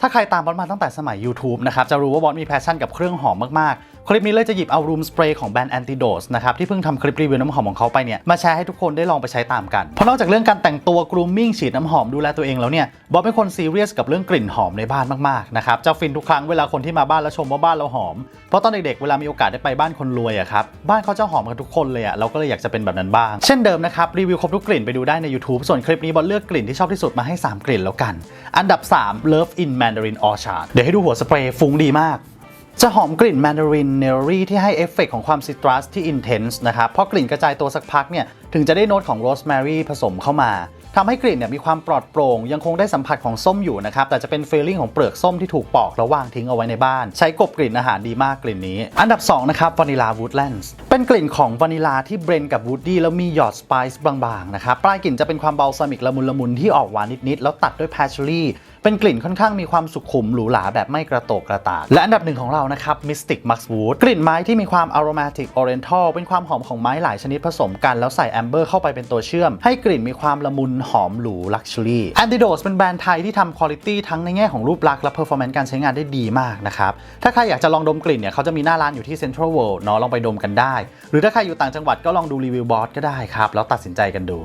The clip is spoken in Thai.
ถ้าใครตามบอสมาตั้งแต่สมัย YouTube นะครับจะรู้ว่าบอสมีแพชชั่นกับเครื่องหอมมากคลิปนี้เลยจะหยิบเอา Room Spray ของแบรนด์ Antidote นะครับที่เพิ่งทำคลิปรีวิวน้ำหอมของเขาไปเนี่ยมาแชร์ให้ทุกคนได้ลองไปใช้ตามกัน เพราะนอกจากเรื่องการแต่งตัว grooming ฉีดน้ำหอมดูแลตัวเองแล้วเนี่ยบอสเป็นคนซีเรียสกับเรื่องกลิ่นหอมในบ้านมากๆนะครับจะฟินทุกครั้งเวลาคนที่มาบ้านแล้วชมว่าบ้านเราหอม เพราะตอนเด็กๆเวลามีโอกาสได้ไปบ้านคนรวยอะครับบ้านเขาจะหอมกันทุกคนเลยอะเราก็เลยอยากจะเป็นแบบนั้นบ้าง เช่นเดิมนะครับรีวิวครบทุกกลิ่นไปดูได้ใน YouTube ส่วนคลิปนี้บอสเลือกกลิ่นที่ชอบที่สุดมาให้ 3 กลิ่นแล้วกัน อันดับ 3 Love in Mandarin Orchard เดี๋ยวให้ดูหัวสเปรย์ฟุ้งดีมาก จะหอมกลิ่น Mandarin n e r r y ที่ให้เอฟเฟกต์ของความซิตรัสที่ intense นะครับพอกลิ่นกระจายตัวสักพักเนี่ยถึงจะได้โน้ตของโรสแมรี่ผสมเข้ามาทำให้กลิ่นเนี่ยมีความปลอดโปร่ง ยังคงได้สัมผัสของส้มอยู่นะครับ แต่จะเป็นฟีลลิ่งของเปลือกส้มที่ถูกปอกแล้ววางทิ้งเอาไว้ในบ้าน ใช้กบกลิ่นอาหารดีมากกลิ่นนี้ อันดับ 2 นะครับวานิลาวูดแลนด์เป็นกลิ่นของวานิลาที่เบรนกับวูดดี้แล้วมีหยอดสไปซ์บางๆนะครับปลายกลิ่นจะเป็นความเบาซามิกละมุนละมุนที่ออกหวานนิดๆแล้วตัดด้วยแพชเชอรี่ เป็นกลิ่นค่อนข้างมีความสุขุมหรูหราแบบไม่กระโตกกระตาก และอันดับหนึ่งของเรานะครับ Mystic Max Wood กลิ่นไม้ที่มีความ aromatic oriental เป็นความหอมของไม้หลายชนิดผสมกัน แล้วใส่แอมเบอร์เข้าไปเป็นตัวเชื่อม ให้กลิ่นมีความละมุนหอมหรู luxury Antidote เป็นแบรนด์ไทยที่ทำคุณภาพทั้งในแง่ของรูปลักษณ์และ performance การใช้งานได้ดีมากนะครับถ้าใครอยากจะลองดมกลิ่นเนี่ยเขาจะมีหน้าร้านอยู่ที่ Central World เนาะลองไปดมกันได้ หรือถ้าใครอยู่ต่างจังหวัดก็ลองดูรีวิวบอสก็ได้ครับแล้วตัดสินใจกันดู